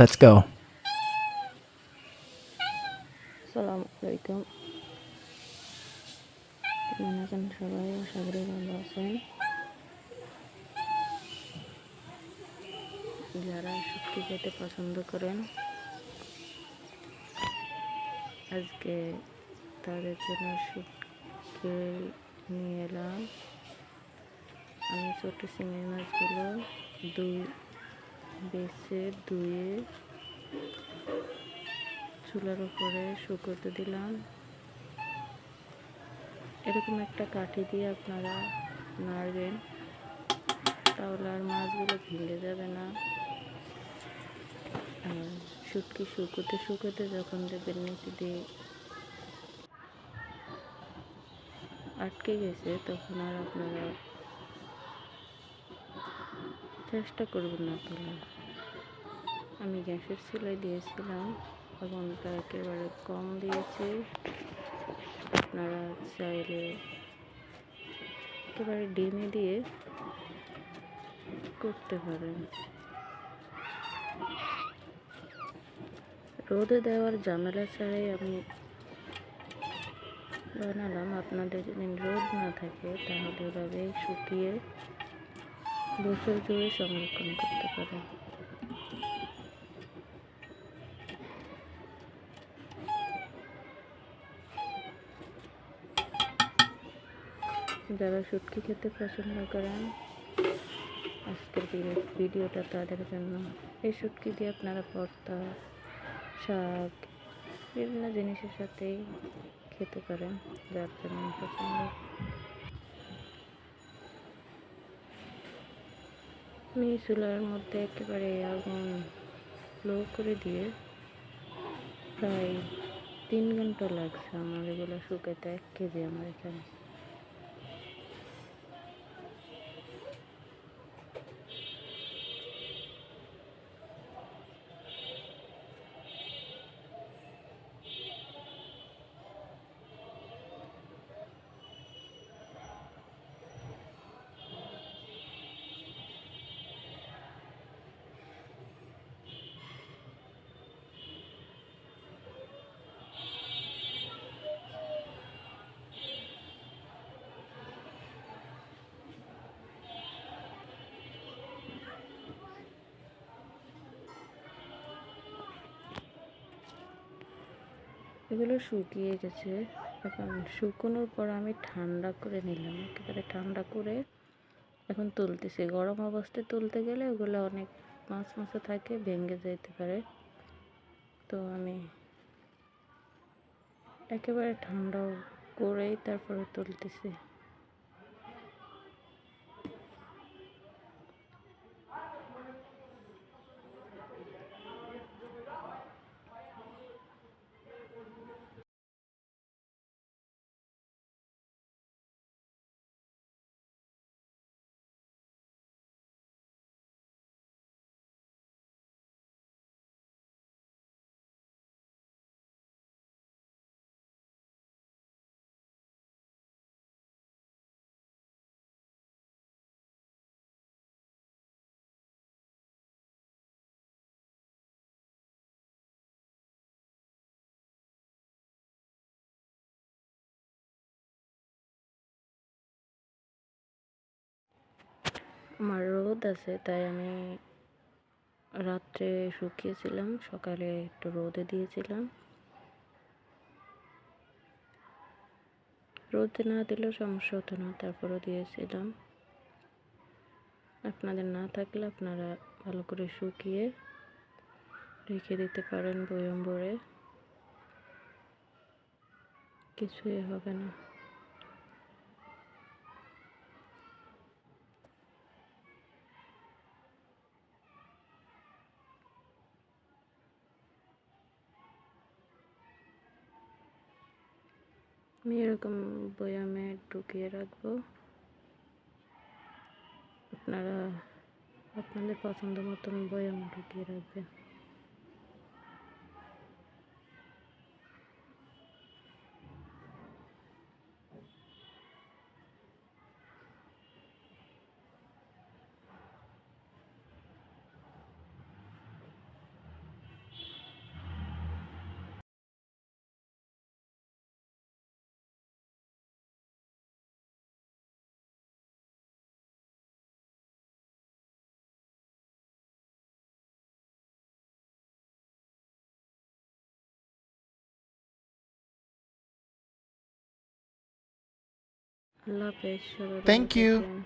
Let's go. আসসালামু আলাইকুম কেমন আছেন সবাই আশা করি ভালো আছেন যারা শুটকি খেতে পছন্দ করেন, আজকে তাদের জন্য শুটকি নিয়ে এলাম। আমি ছোট চিংড়ি মাছগুলো দুই বেছে ধুয়ে চুলার উপরে শুকোতে দিলাম। এরকম একটা কাঠি দিয়ে আপনারা নাড়বেন, তাহলে আর মাছগুলো ভেঙে যাবে না। শুটকি শুকোতে শুকোতে যখন দেখবেন নিচে দিয়ে আটকে গেছে, তখন আর আপনারা চেষ্টা করবেন না তোলার। আমি গ্যাসের চুলায় দিয়েছিলাম আগুনটা একেবারে কম দিয়েছি। আপনারা চাইলে একেবারে ডিমে দিয়ে করতে পারেন। রোদে দেওয়ার ঝামেলা ছাড়াই আমি বানালাম। আপনাদের যদি রোদ না থাকে, তাহলে এভাবে শুকিয়ে বছর জুড়ে সংরক্ষণ করতে পারেন। যারা শুটকি খেতে পছন্দ করেন, আজকের ভিডিও- ভিডিওটা তাদের জন্য। এই শুটকি দিয়ে আপনারা ভর্তা, শাক, বিভিন্ন জিনিসের সাথেই খেতে পারেন, যার জন্য পছন্দ। আমি চুলার মধ্যে একেবারে আগুন লো করে দিয়ে প্রায় তিন ঘণ্টা লাগছে আমার এগুলো শুকাতে, এক কেজি আমার এখানে। এগুলো শুকিয়ে গেছে। এখন শুকোনোর পর আমি ঠান্ডা করে নিলাম। একেবারে ঠান্ডা করে এখন তুলতেছি। গরম অবস্থায় তুলতে গেলে ওগুলো অনেক মাছ মাছে থাকে, ভেঙে যেতে পারে। তো আমি একেবারে ঠান্ডা করেই তারপরে তুলতেছি। আমার রোদ আছে, তাই আমি রাত্রে শুকিয়েছিলাম, সকালে একটু রোদে দিয়েছিলাম। রোদে না দিলেও সমস্যা হতো না, তারপরও দিয়েছিলাম। আপনাদের না থাকলে আপনারা ভালো করে শুকিয়ে রেখে দিতে পারেন বয়ম ভরে কিছুই হবে না। আমি এরকম বয়ামে ঢুকিয়ে রাখব। আপনারা আপনাদের পছন্দ মতন বয়াম ঢুকিয়ে রাখবেন। আল্লাহ হাফেজ সবাই ভালো Thank you. থাকবেন।